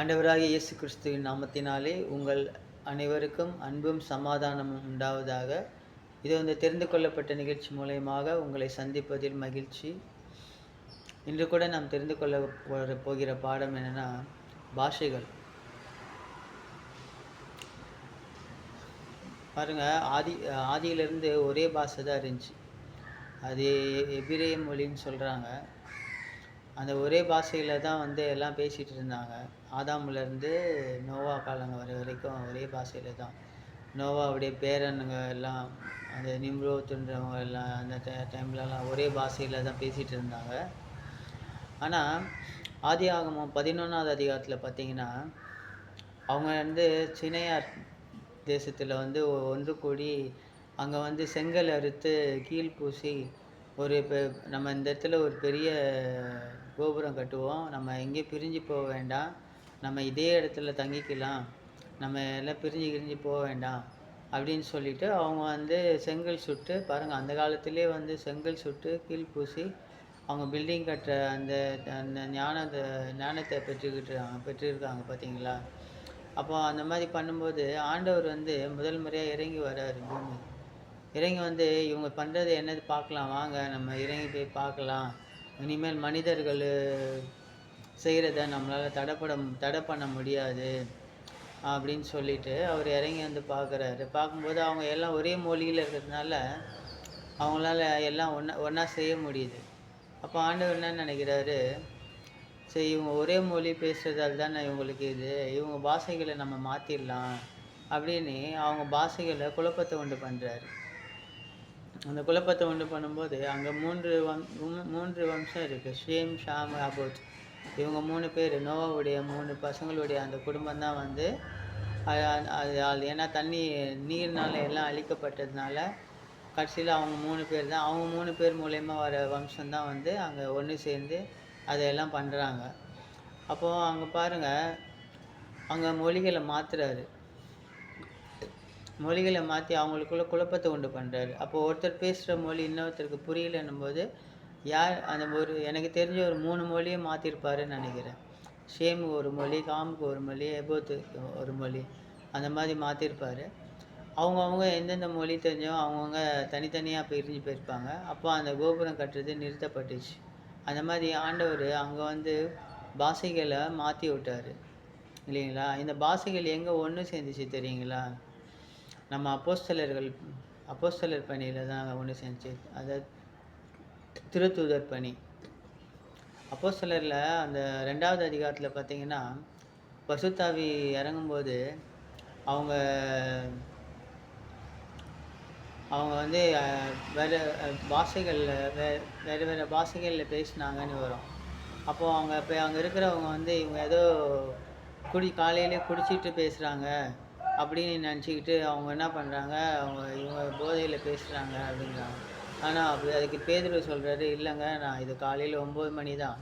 ஆண்டவராகிய இயேசு கிறிஸ்துவின் நாமத்தினாலே உங்கள் அனைவருக்கும் அன்பும் சமாதானமும் உண்டாவதாக. இது வந்து தெரிந்து கொள்ளப்பட்ட நிகழ்ச்சி மூலயமாக உங்களை சந்திப்பதில் மகிழ்ச்சி. இன்று கூட நாம் தெரிந்து கொள்ள போகிற பாடம் என்னன்னா பாஷைகள். பாருங்கள் ஆதி ஆதியிலிருந்து ஒரே பாஷை தான் இருந்துச்சு. அது எபிரேய மொழின்னு சொல்கிறாங்க அந்த ஒரே பாஷையில் தான் வந்து எல்லாம் பேசிகிட்டு இருந்தாங்க. ஆதாம்லேருந்து நோவா காலங்க வர வரைக்கும் ஒரே பாஷையில் தான். நோவாவுடைய பேரனுங்க எல்லாம் அந்த நிம்ரோத்துன்றவங்க எல்லாம் அந்த டைம்லலாம் ஒரே பாஷையில் தான் பேசிகிட்டு இருந்தாங்க. ஆனால் ஆதி ஆகமம் பதினொன்றாவது அதிகாரத்தில் பார்த்தீங்கன்னா அவங்க வந்து சினையார் தேசத்தில் வந்து ஒ- ஒன்று கூடி அங்கே வந்து செங்கல் அறுத்து கீழ் பூசி ஒரு இப்போ நம்ம இந்த இடத்துல ஒரு பெரிய கோபுரம் கட்டுவோம். நம்ம எங்கேயும் பிரிஞ்சு போக வேண்டாம். நம்ம இதே இடத்துல தங்கிக்கலாம். நம்ம எல்லாம் பிரிஞ்சு கிரிஞ்சு போக வேண்டாம் அப்படின்னு சொல்லிட்டு அவங்க வந்து செங்கல் சுட்டு பாருங்கள் அந்த காலத்திலே வந்து செங்கல் சுட்டு கீழ் பூசி அவங்க பில்டிங் கட்டுற அந்த அந்த ஞானத்தை ஞானத்தை பெற்றுக்கிட்டு பெற்றிருக்காங்க பார்த்தீங்களா? அப்போ அந்த மாதிரி பண்ணும்போது ஆண்டவர் வந்து முதல் முறையாக இறங்கி வராரு பூமி. இறங்கி வந்து இவங்க பண்ணுறது என்னது பார்க்கலாம். வாங்க நம்ம இறங்கி போய் பார்க்கலாம். இனிமேல் மனிதர்கள் செய்கிறத நம்மளால் தடைப்பட தடை பண்ண முடியாது அப்படின்னு சொல்லிட்டு அவர் இறங்கி வந்து பார்க்குறாரு பார்க்கும்போது அவங்க எல்லாம் ஒரே மொழியில் இருக்கிறதுனால அவங்களால எல்லாம் ஒன்றா ஒன்றா செய்ய முடியுது. அப்போ ஆண்டவர் என்ன நினைக்கிறாரு? சரி இவங்க ஒரே மொழி பேசுகிறதால தானே இவங்களுக்கு இது இவங்க பாஷைகளை நம்ம மாற்றிடலாம் அப்படின்னு அவங்க பாஷைகளை குழப்பத்தை உண்டு பண்ணுறாரு அந்த குழப்பத்தை உண்டு பண்ணும்போது அங்கே மூன்று வம் மூன்று வம்சம் இருக்குது ஷேம் ஷாம் அபோத். இவங்க மூணு பேர் நோவாவுடைய மூணு பசங்களுடைய அந்த குடும்பம் தான் வந்து அது அது ஏன்னா தண்ணி நீர்னால எல்லாம் அழிக்கப்பட்டதுனால கடைசியில் அவங்க மூணு பேர் தான் அவங்க மூணு பேர் மூலயமா வர வம்சம் தான் வந்து அங்கே ஒன்று சேர்ந்து அதையெல்லாம் பண்ணுறாங்க அப்போது அங்கே பாருங்கள் அங்கே மொழிகளை மாத்துறாரு. மொழிகளை மாற்றி அவங்களுக்குள்ள குழப்பத்தை உண்டு பண்ணுறாரு அப்போ ஒருத்தர் பேசுகிற மொழி இன்னொருத்தருக்கு புரியலன்னும் போது யார் அந்த ஒரு எனக்கு தெரிஞ்ச ஒரு மூணு மொழியை மாற்றிருப்பாருன்னு நினைக்கிறேன். ஷேமுக்கு ஒரு மொழி காமுக்கு ஒரு மொழி எபோத்து ஒரு மொழி அந்த மாதிரி மாற்றிருப்பார் அவங்கவுங்க எந்தெந்த மொழி தெரிஞ்சோ அவங்கவுங்க தனித்தனியாக பிரிஞ்சு போயிருப்பாங்க. அப்போ அந்த கோபுரம் கட்டுறது நிறுத்தப்பட்டுச்சு. அந்த மாதிரி ஆண்டவர் அங்கே வந்து பாஷைகளை மாற்றி விட்டார். இல்லைங்களா? இந்த பாஷைகள் எங்கே ஒன்று சேர்ந்துச்சு தெரியுங்களா? நம்ம அப்போஸ்தலர்கள் அப்போஸ்தலர் பணியில் தான் ஒன்று செஞ்சு அதாவது திருத்தூதர் பணி. அப்போஸ்தலரில் அந்த ரெண்டாவது அதிகாரத்தில் பார்த்தீங்கன்னா பசுத்தாவி இறங்கும்போது அவங்க அவங்க வந்து வேறு பாஷைகளில் வே வேறு வேறு பாஷைகளில் பேசினாங்கன்னு வரும். அப்போது அவங்க இப்போ அங்கே இருக்கிறவங்க வந்து இவங்க ஏதோ குடி காலையிலே குடிச்சிட்டு பேசுகிறாங்க அப்படின்னு நினச்சிக்கிட்டு அவங்க என்ன பண்ணுறாங்க அவங்க இவங்க போதையில் பேசுகிறாங்க அப்படிங்கிறாங்க. ஆனால் அப்படி அதுக்கு பேதர் சொல்கிறாரு இல்லைங்க நான் இது காலையில் ஒம்பது மணி தான்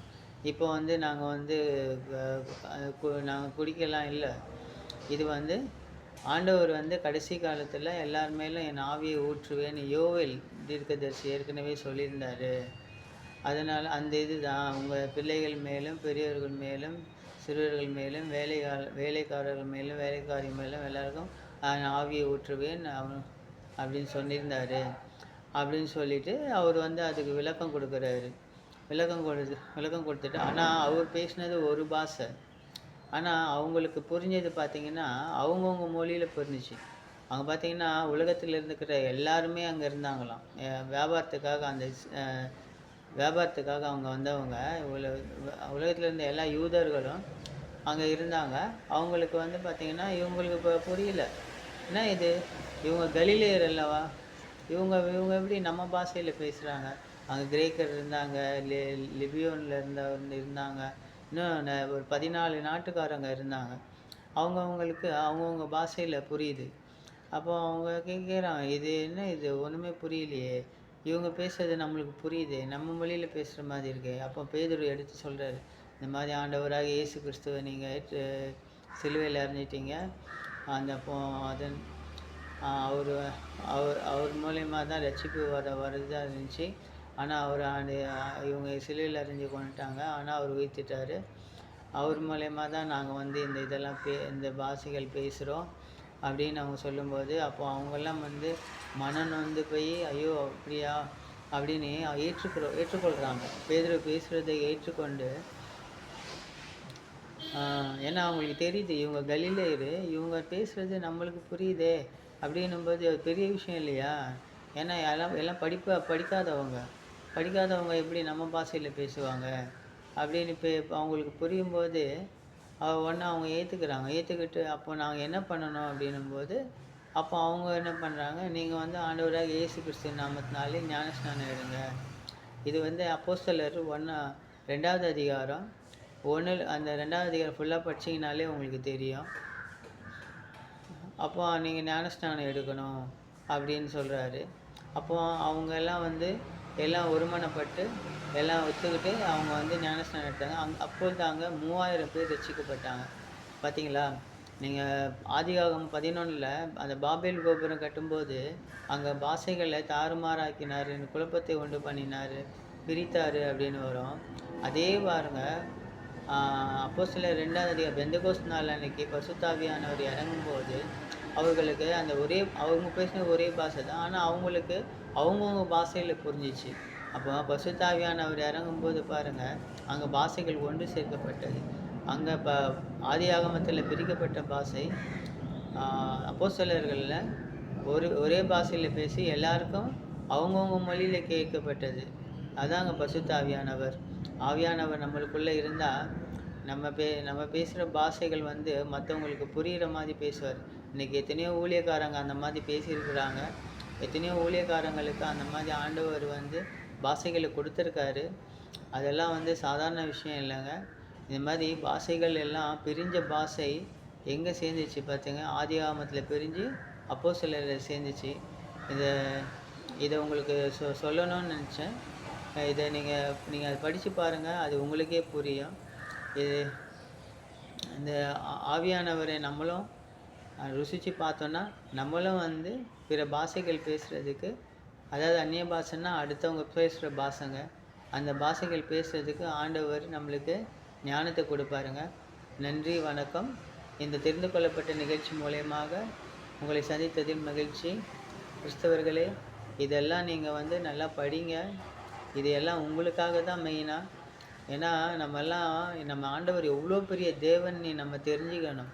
இப்போ வந்து நாங்கள் வந்து நாங்கள் குடிக்கலாம் இல்லை. இது வந்து ஆண்டவர் வந்து கடைசி காலத்தில் எல்லார் மேலும் என் ஆவியை ஊற்றுவேன்னு யோவில் தீர்க்கதரிசி ஏற்கனவே சொல்லியிருந்தாரு. அதனால் அந்த இதுதான். உங்கள் பிள்ளைகள் மேலும் பெரியவர்கள் மேலும் சிறுவர்கள் மேலும் வேலைக்கார வேலைக்காரர்கள் மேலும் வேலைக்காரி மேலும் எல்லாருக்கும் ஆவியை ஊற்றுவேன் அவன் அப்படின்னு சொல்லியிருந்தார். அப்படின்னு சொல்லிட்டு அவர் வந்து அதுக்கு விளக்கம் கொடுக்குறாரு. விளக்கம் கொடுத்து விளக்கம் கொடுத்துட்டு ஆனால் அவர் பேசினது ஒரு பாஷை. ஆனால் அவங்களுக்கு புரிஞ்சது பார்த்திங்கன்னா அவங்கவுங்க மொழியில் புரிஞ்சிச்சு. அங்கே பார்த்தீங்கன்னா உலகத்தில் இருந்துக்கிற எல்லாருமே அங்கே இருந்தாங்களாம். வியாபாரத்துக்காக அந்த வியாபாரத்துக்காக அவங்க வந்தவங்க உல உலகத்தில் இருந்த எல்லா யூதர்களும் அங்கே இருந்தாங்க. அவங்களுக்கு வந்து பார்த்திங்கன்னா இவங்களுக்கு இப்போ புரியல. என்ன இது? இவங்க கலிலேயர் அல்லவா? இவங்க இவங்க எப்படி நம்ம பாஷையில் பேசுகிறாங்க அங்கே கிரேக்கர் இருந்தாங்க லி லிபியோனில் இருந்த இருந்தாங்க. இன்னும் ந- ஒரு பதினாலு நாட்டுக்காரங்க இருந்தாங்க. அவங்கவுங்களுக்கு அவங்கவுங்க பாஷையில் புரியுது. அப்போ அவங்க கேட்குறாங்க இது என்ன இது? ஒன்றுமே புரியலையே. இவங்க பேசுறது நம்மளுக்கு புரியுது. நம்ம மொழியில் பேசுகிற மாதிரி இருக்கே. அப்போ பேதுரு எடுத்து சொல்கிறாரு இந்த மாதிரி ஆண்டவராக இயேசு கிறிஸ்துவை நீங்கள் சிலுவையில் அறிஞ்சிட்டீங்க அந்த அப்போ அதன் அவர் அவர் அவர் மூலயமா தான் ரட்சிப்பு வர வரதா இருந்துச்சு. ஆனால் அவர் அந்த இவங்க சிலுவையில் அறிஞ்சு கொண்டுட்டாங்க. ஆனால் அவர் உயிர்த்திட்டாரு. அவர் மூலயமா தான் நாங்கள் வந்து இந்த இதெல்லாம் பே இந்த பாஷைகள் பேசுகிறோம் அப்படின்னு அவங்க சொல்லும்போது அப்போ அவங்கெல்லாம் வந்து மனம் நொந்து போய் ஐயோ அப்படியா? அப்படின்னு ஏற்றுக்கிறோம் ஏற்றுக்கொள்கிறாங்க பேதுரு பேசுகிறதை ஏற்றுக்கொண்டு ஏன்னா அவங்களுக்கு தெரியுது இவங்க கலிலேயரு இவங்க பேசுகிறது நம்மளுக்கு புரியுதே அப்படின்னும்போது அது பெரிய விஷயம் இல்லையா? ஏன்னா எல்லாம் எல்லாம் படிப்ப படிக்காதவங்க. படிக்காதவங்க எப்படி நம்ம பாஷையில் பேசுவாங்க? அப்படின்னு இப்போ அவங்களுக்கு புரியும்போது ஒன்று அவங்க ஏற்றுக்கிறாங்க ஏற்றுக்கிட்டு அப்போ நாங்கள் என்ன பண்ணணும் அப்படின்னும்போது அப்போ அவங்க என்ன பண்ணுறாங்க நீங்கள் வந்து ஆண்டவராக இயேசு கிறிஸ்து நாமத்தினாலே ஞானஸ்நானம் எடுங்க. இது வந்து அப்போஸ்தலர் ஒன்றா ரெண்டாவது அதிகாரம். ஒன்று அந்த ரெண்டாவது அதிகாரம் ஃபுல்லாக படிச்சிங்கனாலே உங்களுக்கு தெரியும். அப்போ நீங்கள் ஞானஸ்நானம் எடுக்கணும் அப்படின்னு சொல்கிறாரு அப்போ அவங்க எல்லாம் வந்து எல்லாம் ஒருமனப்பட்டு எல்லாம் ஒத்துக்கிட்டு அவங்க வந்து ஞானஸ்நானம் எடுத்தாங்க. அங் அப்பொழுது அங்கே மூவாயிரம் பேர் ரசிக்கப்பட்டாங்க. பார்த்தீங்களா? நீங்கள் ஆதிகாகம் பதினொன்றில் அந்த பாபேல் கோபுரம் கட்டும்போது அங்கே பாஷைகளை தாறுமாறாக்கினார் குழப்பத்தை உண்டு பண்ணினார் பிரித்தார் அப்படின்னு வரும். அதே பாருங்க அப்போ சில ரெண்டாவது அதிகம் பெந்தகோஸ் நாள் அன்னைக்கு பசுத்தாவியானவர் இறங்கும்போது அவர்களுக்கு அந்த ஒரே அவங்க பேசின ஒரே பாஷை தான். ஆனால் அவங்களுக்கு அவங்கவுங்க பாஷையில் புரிஞ்சிச்சு. அப்போ பசுத்தாவியானவர் இறங்கும்போது பாருங்கள் அங்கே பாஷைகள் ஒன்று சேர்க்கப்பட்டது. அங்கே இப்போ ஆதி ஆகமத்தில் பிரிக்கப்பட்ட பாஷை அப்போ சிலர்களில் ஒரு ஒரே பாஷையில் பேசி எல்லாருக்கும் அவங்கவுங்க மொழியில் கேட்கப்பட்டது. அதாங்க பசுத்த ஆவியானவர் ஆவியானவர் நம்மளுக்குள்ளே இருந்தால் நம்ம பே நம்ம பேசுகிற பாஷைகள் வந்து மற்றவங்களுக்கு புரிகிற மாதிரி பேசுவார். இன்றைக்கி எத்தனையோ ஊழியக்காரங்க அந்த மாதிரி பேசியிருக்கிறாங்க. எத்தனையோ ஊழியக்காரங்களுக்கு அந்த மாதிரி ஆண்டவர் வந்து பாஷைகளை கொடுத்துருக்காரு. அதெல்லாம் வந்து சாதாரண விஷயம் இல்லைங்க. இந்த மாதிரி பாஷைகள் எல்லாம் பிரிஞ்ச பாஷை எங்கே சேர்ந்துச்சு பார்த்துங்க ஆதி ஆகமத்தில் பிரிஞ்சு அப்போ சிலர் சேர்ந்துச்சு. இதை இதை உங்களுக்கு சொ சொல்லணும்னு நினச்சேன். இதை நீங்கள் நீங்கள் அதை படித்து பாருங்கள் அது உங்களுக்கே புரியும். இது இந்த ஆவியானவரை நம்மளும் ருசித்து பார்த்தோன்னா நம்மளும் வந்து பிற பாஷைகள் பேசுகிறதுக்கு அதாவது அந்நிய பாஷைன்னா அடுத்தவங்க பேசுகிற பாஷைங்க. அந்த பாஷைகள் பேசுகிறதுக்கு ஆண்டவர் நம்மளுக்கு ஞானத்தை கொடுப்பாருங்க. நன்றி வணக்கம். இந்த தெரிந்து கொள்ளப்பட்ட நிகழ்ச்சி மூலயமாக உங்களை சந்தித்ததில் மகிழ்ச்சி. கிறிஸ்தவர்களே இதெல்லாம் நீங்கள் வந்து நல்லா படிங்க. இதையெல்லாம் உங்களுக்காக தான் மெயினாக ஏன்னா நம்மெல்லாம் நம்ம ஆண்டவர் எவ்வளோ பெரிய தேவன் நீ நம்ம தெரிஞ்சுக்கணும்.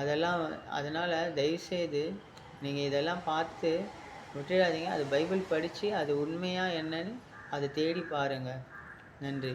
அதெல்லாம் அதனால் தயவுசெய்து நீங்கள் இதெல்லாம் பார்த்து விட்டுடாதீங்க அது பைபிள் படித்து அது உண்மையாக என்னன்னு அதை தேடி பாருங்கள் நன்றி.